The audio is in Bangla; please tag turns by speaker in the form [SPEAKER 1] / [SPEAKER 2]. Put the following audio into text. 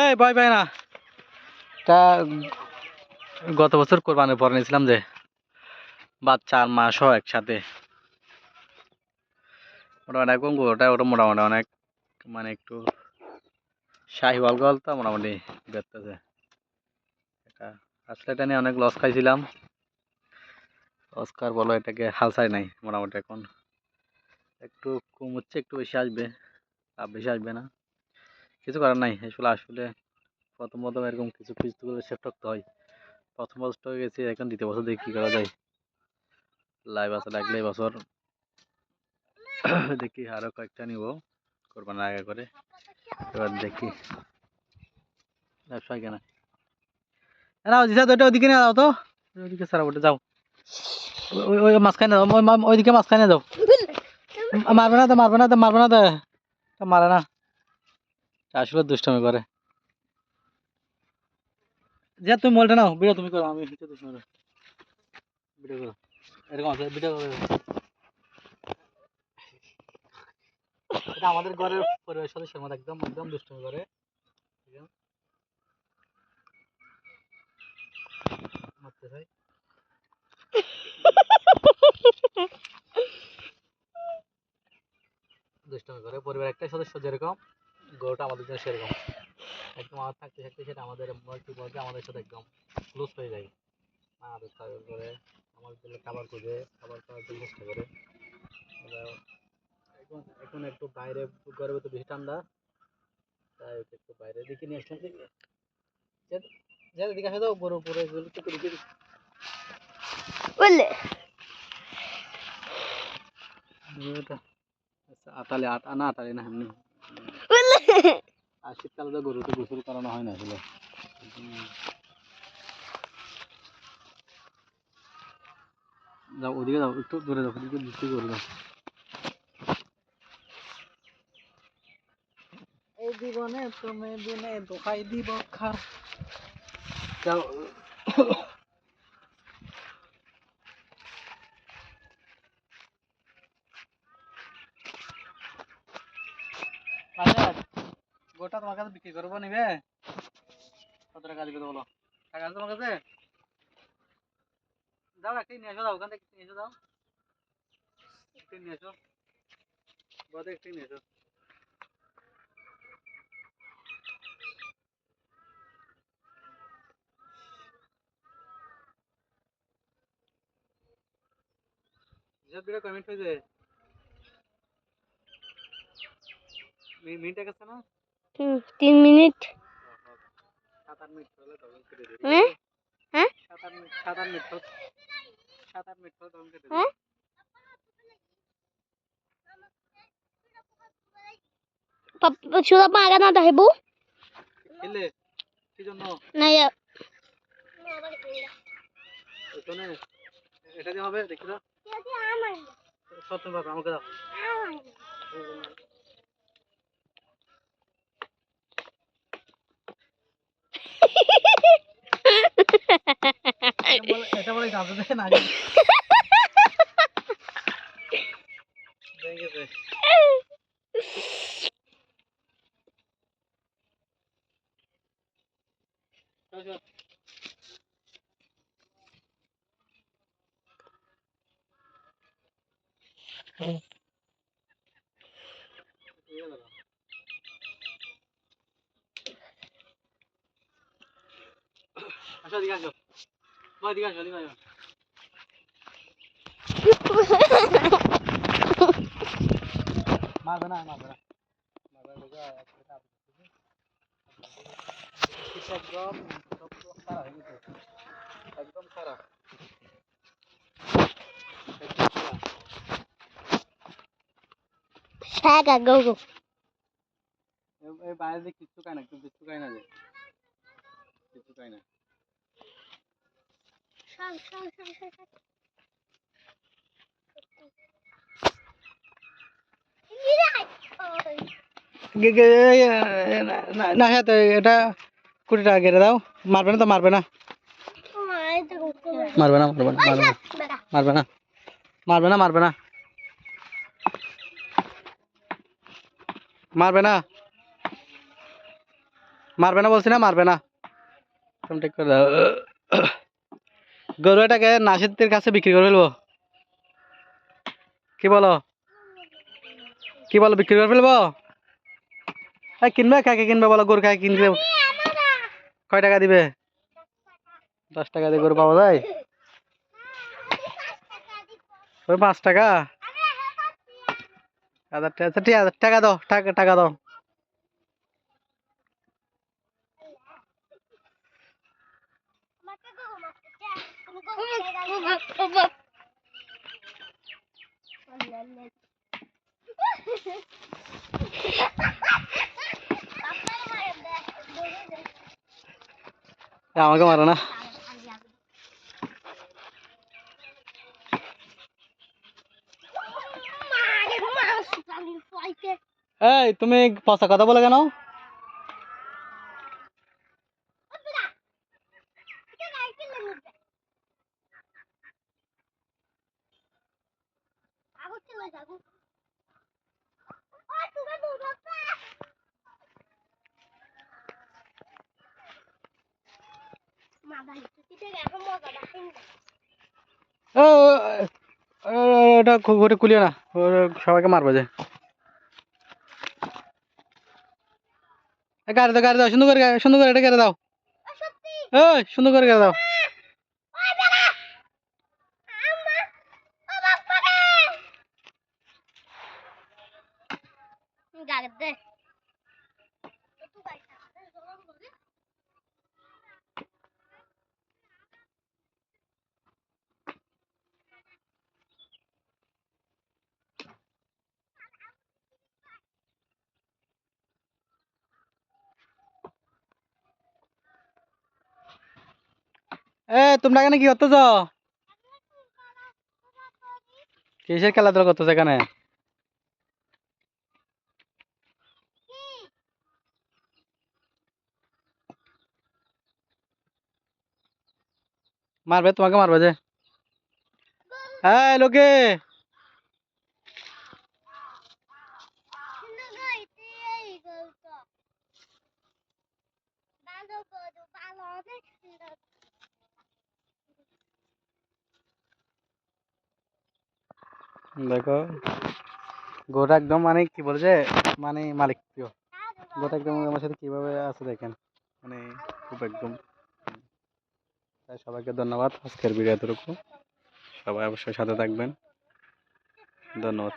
[SPEAKER 1] এই ভয় পাই না। তা, গত বছর কোরবানির পর নিয়েছিলাম যে, বাচ্চা আর সহ একসাথে। মোটামুটি একদম গরুটা ওটা মোটামুটি অনেক মানে একটু শাহিওয়াল গল তো মোটামুটি বেরতেছে এটা আসলে এটা নিয়ে অনেক লস খাইছিলাম। খাওয়ার বলো এটাকে হালসাই নাই মোটামুটি এখন। একটু কম হচ্ছে, একটু বেশি আসবে, লাভ বেশি আসবে না। কিছু করার নাই। আসলে আসলে প্রথম প্রথম এরকম কিছু কিস্তুগুলো সেট করতে হয়। প্রথম বছর হয়ে গেছে এখন দ্বিতীয় বছর দেখি কী করা যায়। লাইভ আছে লাগলে বছর দেখি আরও কয়েকটা নিব কোরবানির আগে করে। এবার দেখি। ব্যবসা কেনা। না দিশা তো এটা ওইদিকে নিয়ে যাও তো। ওইদিকে সারা ওটা যাও। ওই ওই মাঝখানে যাও ওইদিকে মাঝখানে যাও। মারবে না তো মারবে না তো মারবে না তা মারে না। আসলে দুষ্টমি করে। যা তুমি নাও, ভিডিও তুমি করো, আমি হচ্ছে দুষ্টমি করে ভিডিও করো। এরকম আছে, ভিডিও করো। এটা আমাদের ঘরের পরিবেশ সদস্যের মধ্যে একদম একদম দুষ্টমি করে। মারতে করে পরিবার একটাই সদস্য যেরকম। গরুটা আমাদের জন্য সেরকম। একদম আমার থাকতে থাকতে সেটা আমাদের কি বলতে আমাদের সাথে একদম ক্লোজ হয়ে যায়। আমাদের তাদের করে আমাদের জন্য খাবার খুঁজে খাবার খাওয়ার জন্য চেষ্টা করে। এবার এখন এখন একটু বাইরে ঘরের ভেতর বেশি ঠান্ডা। তাই একটু বাইরে দিকে নিয়ে আসলাম। দেখি। যা দিকে আসে দাও গরু পরে গরু একটু দিকে
[SPEAKER 2] বলে।
[SPEAKER 1] এটা আচ্ছা আটালে আটা না আটালে না এমনি। আর শীতকালে তো গরুতে গোসল করানো হয় না আসলে। যাও ওদিকে যাও একটু দূরে যাও ওদিকে দিচ্ছি করে দাও এই জীবনে তুমি দিনে দোহাই দিব খা যাও। গোটা তোমার কাছে বিক্রি করব, নিবে? কত টাকা দিবে বলো? টাকা তোমার কাছে? যাও একটি নিয়ে আসো দাও, ওখান থেকে নিয়ে এসো, দাও। একটি নিয়ে এসো। নিয়ে এসো। কমেন্ট হয়েছে না?
[SPEAKER 2] তিন মিনিট। হ্যাঁ? হ্যাঁ? হ্যাঁ? সুরা মারা না দেবু না
[SPEAKER 1] এটা দিয়ে হবে দেখি তো। সত্যভাবে আমাকে দাও। 上子在哪里？那个。嗯。মারবে না মারবে না একদম একদম খারাপ
[SPEAKER 2] টাকা গো গো
[SPEAKER 1] এই বাইরে কিছু কাই না কিছু কাই না কিছু কাই না গে- গে- এই, এ, না- না- না হ্যাঁ তো এটা কুড়ি টাকা কেটে দাও মারবে না তো মারবে না মারবে না মারবে না মারবে না মারবে না মারবে না মারবে না মারবে না মারবে না বলছি না মারবে না তুমি ঠিক করে দাও গরু এটাকে নাসিদের কাছে বিক্রি করে ফেলব। কি বলো? কি বলো বিক্রি করে ফেলব? এই কিনবে? কাকে কিনবে বলো? গরু কাকে কিনবে? কয় টাকা দিবে? দশ টাকা দিয়ে গরু পাওয়া যায় ওই পাঁচ টাকা? হাজার টাকা আচ্ছা, ঠিক টাকা দাও টাকা টাকা দাও এ, আমাকে মারো না এই তুমি পচা কথা বলে কেন ওটা ওটা খুলিও না। সবাইকে মারবো যে। গাড়ি দাও গাড়ি দাও সুন্দর করে সুন্দর করে এটা গাড়ি দাও। সুন্দর করে গাড়ি দাও। এ, তোমরা এখানে কি করতেছ? কিসের খেলাধুলা করতেছ এখানে? মারবে, তোমাকে মারবে যে। হ্যাঁ লোকে! দেখো, গোটা একদম মানে কি বলছে মানে মালিক প্রিয়। গোটা একদম আমার সাথে কীভাবে আছে দেখেন মানে খুব একদম। তাই সবাইকে ধন্যবাদ আজকের ভিডিও এতটুকু। সবাই অবশ্যই সাথে থাকবেন। ধন্যবাদ।